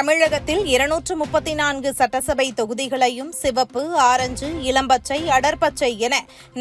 தமிழகத்தில் இருநூற்று முப்பத்தி நான்கு சட்டசபை தொகுதிகளையும் சிவப்பு ஆரஞ்சு இளம்பச்சை அடர்பச்சை என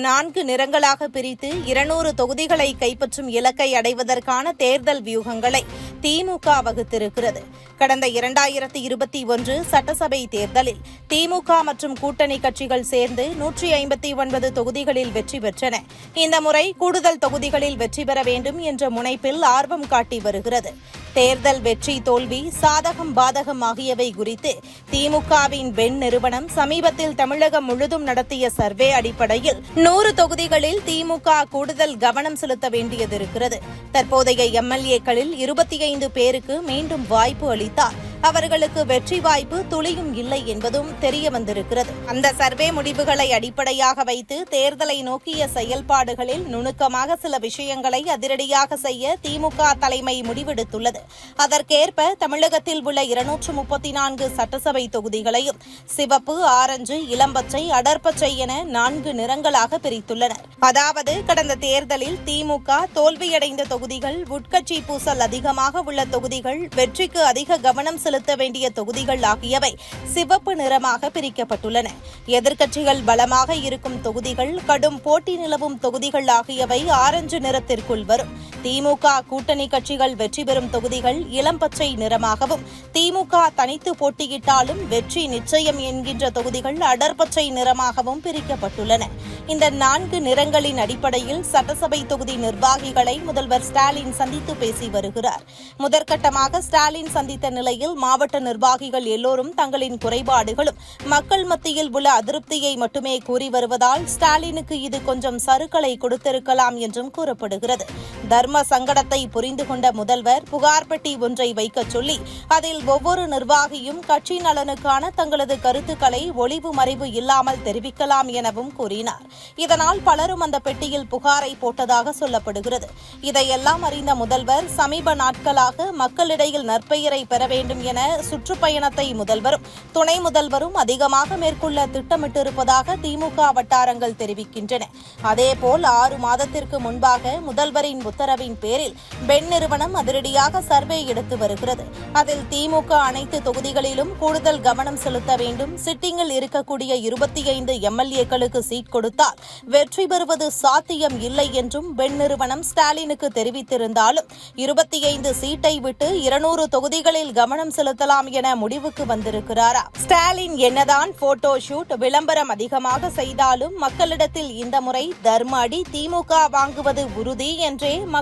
நான்கு நிறங்களாக பிரித்து இருநூறு தொகுதிகளை கைப்பற்றும் இலக்கை அடைவதற்கான தேர்தல் வியூகங்களை திமுக வகுத்திருக்கிறது. கடந்த இரண்டாயிரத்தி இருபத்தி ஒன்று சட்டசபை தேர்தலில் திமுக மற்றும் கூட்டணி கட்சிகள் சேர்ந்து நூற்றி ஐம்பத்தி ஒன்பது தொகுதிகளில் வெற்றி பெற்றன. இந்த முறை கூடுதல் தொகுதிகளில் வெற்றி பெற வேண்டும் என்ற முனைப்பில் ஆர்வம் காட்டி வருகிறது. தேர்தல் வெற்றி தோல்வி சாதகம் பாதகம் ஆகியவை குறித்து திமுகவின் பெண் நிறுவனம் சமீபத்தில் தமிழகம் முழுதும் நடத்திய சர்வே அடிப்படையில் நூறு தொகுதிகளில் திமுக கூடுதல் கவனம் செலுத்த வேண்டியது இருக்கிறது. தற்போதைய எம்எல்ஏக்களில் இருபத்தி ஐந்து பேருக்கு மீண்டும் வாய்ப்பு அளித்தார். அவர்களுக்கு வெற்றி வாய்ப்பு துளியும் இல்லை என்பதும் தெரிய வந்திருக்கிறது அந்த சர்வே முடிவுகளை அடிப்படையாக வைத்து தேர்தலை நோக்கிய செயல்பாடுகளில் நுணுக்கமாக சில விஷயங்களை அதிரடியாக செய்ய திமுக தலைமை முடிவெடுத்துள்ளது. அதற்கேற்ப தமிழகத்தில் உள்ள இருநூற்று முப்பத்தி நான்கு சட்டசபை தொகுதிகளையும் சிவப்பு ஆரஞ்சு இளம்பச்சை அடர்பச்சை என நான்கு நிறங்களாக பிரித்துள்ளனர். அதாவது கடந்த தேர்தலில் திமுக தோல்வியடைந்த தொகுதிகள் உட்கட்சி பூசல் அதிகமாக உள்ள தொகுதிகள் வெற்றிக்கு அதிக கவனம் செலுத்த வேண்டிய தொகுதிகள் ஆகியவை சிவப்பு நிறமாக பிரிக்கப்பட்டுள்ளன. எதிர்க்கட்சிகள் பலமாக இருக்கும் தொகுதிகள் கடும் போட்டி நிலவும் தொகுதிகள் ஆகியவை ஆரஞ்சு நிறத்திற்குள் வரும். திமுக கூட்டணி கட்சிகள் வெற்றி பெறும் தொகுதிகள் இளம் பச்சை நிறமாகவும் திமுக தனித்து போட்டியிட்டாலும் வெற்றி நிச்சயம் என்கின்ற தொகுதிகள் அடர்பச்சை நிறமாகவும் பிரிக்கப்பட்டுள்ளன. இந்த நான்கு நிறங்களின் அடிப்படையில் சட்டசபை தொகுதி நிர்வாகிகளை முதல்வர் ஸ்டாலின் சந்தித்து பேசி வருகிறார். முதற்கட்டமாக ஸ்டாலின் சந்தித்த நிலையில் மாவட்ட நிர்வாகிகள் எல்லோரும் தங்களின் குறைபாடுகளும் மக்கள் மத்தியில் உள்ள அதிருப்தியை மட்டுமே கூறி வருவதால் ஸ்டாலினுக்கு இது கொஞ்சம் சறுக்களை கொடுத்திருக்கலாம் என்றும் கூறப்படுகிறது. தர்ம சங்கடத்தை புரிந்து கொண்ட முதல்வர் புகார் பெட்டி ஒன்றை வைக்கச் சொல்லி அதில் ஒவ்வொரு நிர்வாகியும் கட்சி நலனுக்கான தங்களது கருத்துக்களை ஒளிவு மறைவு இல்லாமல் தெரிவிக்கலாம் எனவும் கூறினார். இதனால் பலரும் அந்த பெட்டியில் புகாரை போட்டதாக சொல்லப்படுகிறது. இதையெல்லாம் அறிந்த முதல்வர் சமீப நாட்களாக மக்களிடையில் நற்பெயரை பெற வேண்டும் என சுற்றுப்பயணத்தை முதல்வரும் துணை முதல்வரும் அதிகமாக மேற்கொள்ள திட்டமிட்டிருப்பதாக திமுக வட்டாரங்கள் தெரிவிக்கின்றன. அதேபோல் ஆறு மாதத்திற்கு முன்பாக முதல்வரின் உத்தரவு உத்தரவின் பேரில் பெண் நிறுவனம் அதிரடியாக சர்வே எடுத்து வருகிறது. அதில் திமுக அனைத்து தொகுதிகளிலும் கூடுதல் கவனம் செலுத்த வேண்டும். சிட்டிங்கில் இருக்கக்கூடிய இருபத்தி ஐந்து எம்எல்ஏக்களுக்கு சீட் கொடுத்தால் வெற்றி பெறுவது சாத்தியம் இல்லை என்றும் பெண் நிறுவனம் ஸ்டாலினுக்கு தெரிவித்திருந்தாலும் இருபத்தி ஐந்து சீட்டை விட்டு இருநூறு தொகுதிகளில் கவனம் செலுத்தலாம் என முடிவுக்கு வந்திருக்கிறாரா? ஸ்டாலின் என்னதான் போட்டோ ஷூட் விளம்பரம் அதிகமாக செய்தாலும் மக்களிடத்தில் இந்த முறை தர்ம அடி திமுக வாங்குவது உறுதி என்றே